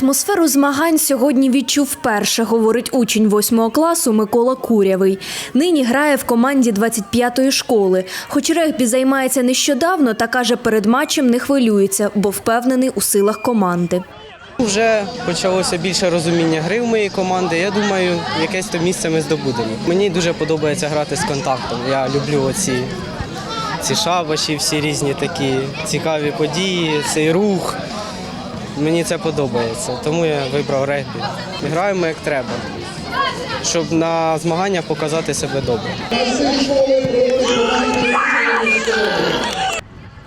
Атмосферу змагань сьогодні відчув вперше, говорить учень 8 класу Микола Курявий. Нині грає в команді 25-ї школи. Хоч регбі займається нещодавно, та каже, перед матчем не хвилюється, бо впевнений у силах команди. Вже почалося більше розуміння гри в моїй команди. Я думаю, якесь то місце ми здобудемо. Мені дуже подобається грати з контактом. Я люблю оці ці шабаші, всі різні такі цікаві події, цей рух. Мені це подобається, тому я вибрав регбі. Граємо як треба, щоб на змаганнях показати себе добре.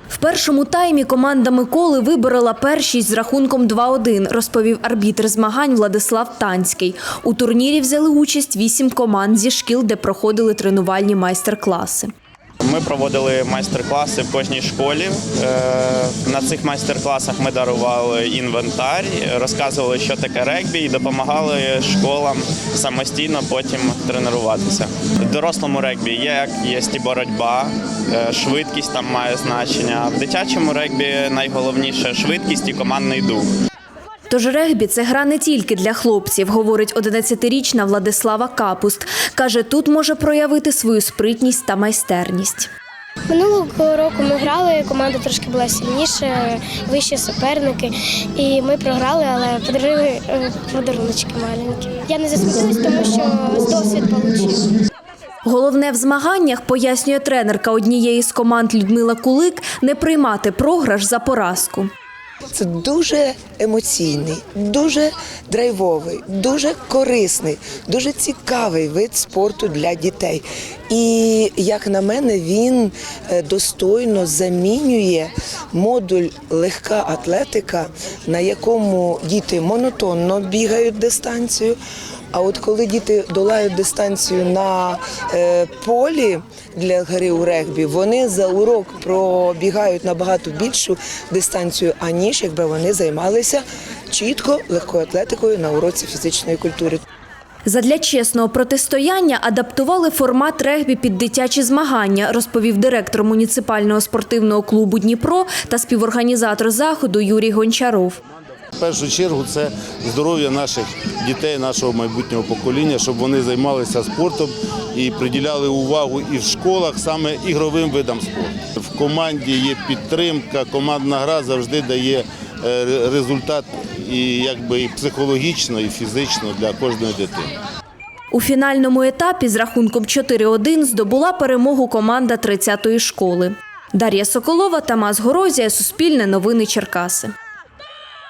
В першому таймі команда Миколи виборола першість з рахунком 2-1, розповів арбітр змагань Владислав Танський. У турнірі взяли участь вісім команд зі шкіл, де проходили тренувальні майстер-класи. Ми проводили майстер-класи в кожній школі. Е, На цих майстер-класах ми дарували інвентар, розказували, що таке регбі, і допомагали школам самостійно потім тренуватися. В дорослому регбі є є і боротьба, е, швидкість там має значення. В дитячому регбі найголовніше швидкість і командний дух. Тож регбі це гра не тільки для хлопців, говорить 11-річна Владислава Капуст. Каже, тут може проявити свою спритність та майстерність. Минулого року ми грали, команда трошки була сильніша, вищі суперники, і ми програли, але подарили е, подаруночки маленькі. Я не засмутилась, тому що досвід отримав. Головне в змаганнях, пояснює тренерка однієї з команд Людмила Кулик, не приймати програш за поразку. Це дуже емоційний, дуже драйвовий, дуже корисний, дуже цікавий вид спорту для дітей. І як на мене, він е, достойно замінює модуль легка атлетика, на якому діти монотонно бігають дистанцію. А от коли діти долають дистанцію на е, полі для гри у регбі, вони за урок пробігають набагато більшу дистанцію, аніж якби вони займалися чітко легкою атлетикою на уроці фізичної культури. Задля чесного протистояння адаптували формат регбі під дитячі змагання, розповів директор муніципального спортивного клубу Дніпро та співорганізатор заходу Юрій Гончаров. Першу чергу це здоров'я наших дітей, нашого майбутнього покоління, щоб вони займалися спортом і приділяли увагу і в школах саме ігровим видам спорту. В команді є підтримка, командна гра завжди дає е, результат і якби і психологічно, і фізично для кожної дитини. У фінальному етапі з рахунком 4-1 здобула перемогу команда 30-ї школи. Дар'я Соколова, Тамас Горозія, Суспільне новини Черкаси.